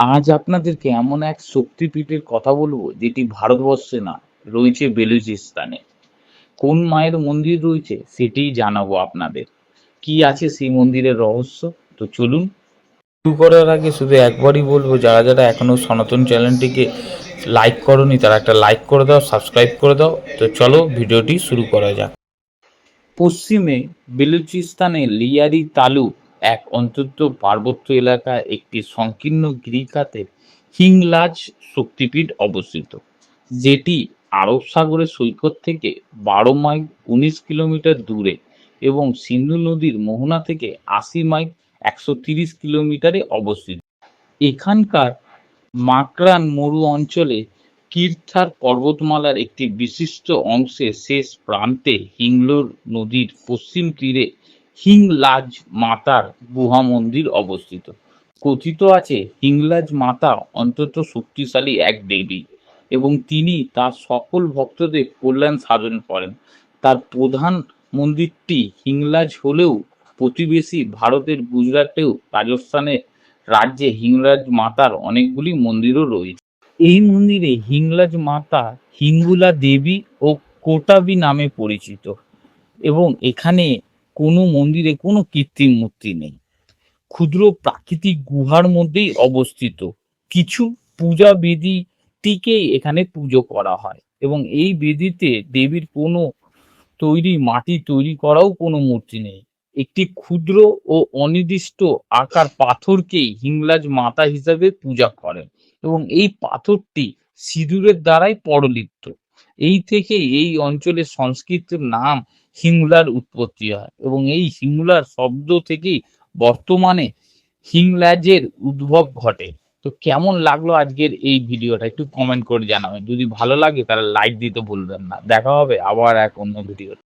আজ আপনাদেরকে এমন এক শক্তিপীঠের কথা বলব, যেটি ভারতবর্ষে না, রয়েছে বেলুচিস্তানে। কোন মায়ের মন্দির রয়েছে সেটিই জানাব আপনাদের। কি আছে সেই মন্দিরের রহস্য? তো চলুন। শুরু করার আগে শুধু একবারই বলব, যারা যারা এখনও সনাতন চ্যানেলটিকে লাইক করনি, তারা একটা লাইক করে দাও সাবস্ক্রাইব করে দাও। তো চলো ভিডিওটি শুরু করা যাক। পশ্চিমে বেলুচিস্তানে লিয়ারি তালু এক অন্তত পার্বত্য এলাকায় একটি সংকীর্ণ গিরিখাতে হিংলাজ শক্তিপীঠ অবস্থিত, যেটি আরব সাগরের সৈকত থেকে বারো মাইল উনিশ কিলোমিটার দূরে এবং সিন্ধু নদীর মোহনা থেকে আশি মাইল একশো তিরিশ কিলোমিটারে অবস্থিত। এখানকার মাকরান মরু অঞ্চলে কীর্থার পর্বতমালার একটি বিশিষ্ট অংশের শেষ প্রান্তে হিংলোর নদীর পশ্চিম তীরে হিংলাজ মাতার গুহা মন্দির অবস্থিত। কথিত আছে, হিংলাজ মাতা অন্তত শক্তিশালী এক দেবী এবং তিনি তার সকল ভক্তদের কল্যাণ সাধন করেন। তার প্রধান মন্দিরটি হিংলাজ হলেও প্রতিবেশী ভারতের গুজরাটেও রাজস্থানের রাজ্যে হিংলাজ মাতার অনেকগুলি মন্দিরও রয়েছে। এই মন্দিরে হিংলাজ মাতা হিঙ্গুলা দেবী ও কোটাবি নামে পরিচিত এবং এখানে কোনো মন্দিরে কোনো কৃত্রিম মূর্তি নেই। ক্ষুদ্র প্রাকৃতিক গুহার মধ্যেই অবস্থিত। কিছু পূজা বেদিটিকেই এখানে পুজো করা হয় এবং এই বেদিতে দেবীর কোনো তৈরি মাটি তৈরি করাও কোনো মূর্তি নেই। একটি ক্ষুদ্র ও অনির্দিষ্ট আকার পাথরকেই হিংলাজ মাতা হিসাবে পূজা করেন এবং এই পাথরটি সিঁদুরের দ্বারাই পরলিপ্ত। এই থেকে এই অঞ্চলের সংস্কৃত নাম হিংলার উৎপত্তি হয় এবং এই হিংলার শব্দ থেকেই বর্তমানে হিংলাজের উদ্ভব ঘটে। তো কেমন লাগল আজকের এই ভিডিওটা? একটু কমেন্ট করে জানাবেন। যদি ভালো লাগে তাহলে লাইক দিতে ভুলবেন না। দেখা হবে আবার এক অন্য ভিডিও